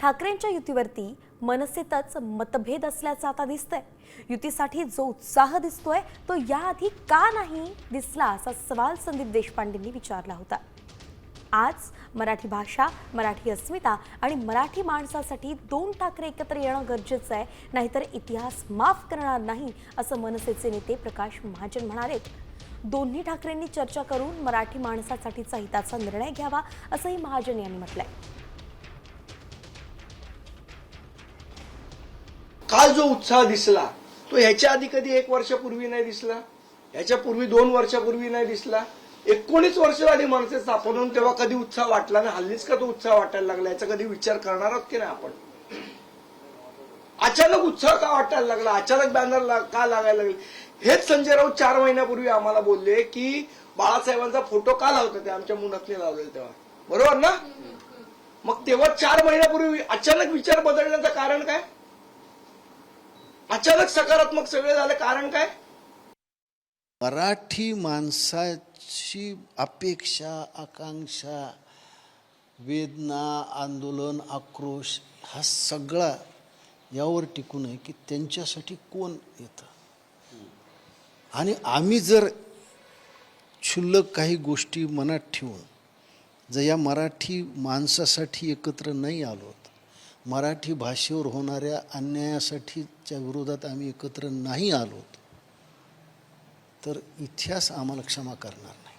ठाकरेंच्या युतीवरती मनसेतच मतभेद असल्याचं आता दिसतंय. युतीसाठी जो उत्साह दिसतोय तो याआधी का नाही दिसला असा सवाल संदीप देशपांडेंनी विचारला होता. आज मराठी भाषा मराठी अस्मिता आणि मराठी माणसासाठी दोन ठाकरे एकत्र येणं गरजेचं आहे नाहीतर इतिहास माफ करणार नाही असं मनसेचे नेते प्रकाश महाजन म्हणालेत दोन्ही ठाकरेंनी चर्चा करून मराठी माणसासाठीचा हिताचा निर्णय घ्यावा असंही महाजन यांनी म्हटलंय. काल जो उत्साह दिसला? तो ह्याच्या आधी कधी एक वर्षापूर्वी नाही दिसला? ह्याच्या पूर्वी दोन वर्षापूर्वी नाही दिसला? एकोणीस वर्ष आधी माणसे स्थापन होऊन तेव्हा कधी उत्साह वाटला ना हल्लीच का तो उत्साह वाटायला लागला? याचा कधी विचार करणार आहोत की नाही आपण? अचानक उत्साह का वाटायला लागला? अचानक बॅनर ला- का लागायला लागले? हेच संजय राऊत चार महिन्यापूर्वी आम्हाला बोलले की बाळासाहेबांचा फोटो का लावतो ते आमच्या मुनातने लावलेला तेव्हा? बरोबर ना? मग तेव्हा चार महिन्यापूर्वी अचानक विचार बदलण्याचं कारण काय? अचानक सकारात्मक सगळे झाले कारण काय? मराठी माणसाची अपेक्षा आकांक्षा वेदना आंदोलन आक्रोश हा सगळा यावर टिकून आहे की त्यांच्यासाठी कोण येतं? आणि आम्ही जर क्षुल्लक काही गोष्टी मनात ठेवून जर या मराठी माणसासाठी एकत्र नाही आलो मराठी भाषेवर होणाऱ्या अन्यायासाठीच्या विरोधात आम्ही एकत्र नाही आलो तर इतिहास आम्हाला क्षमा करणार नाही.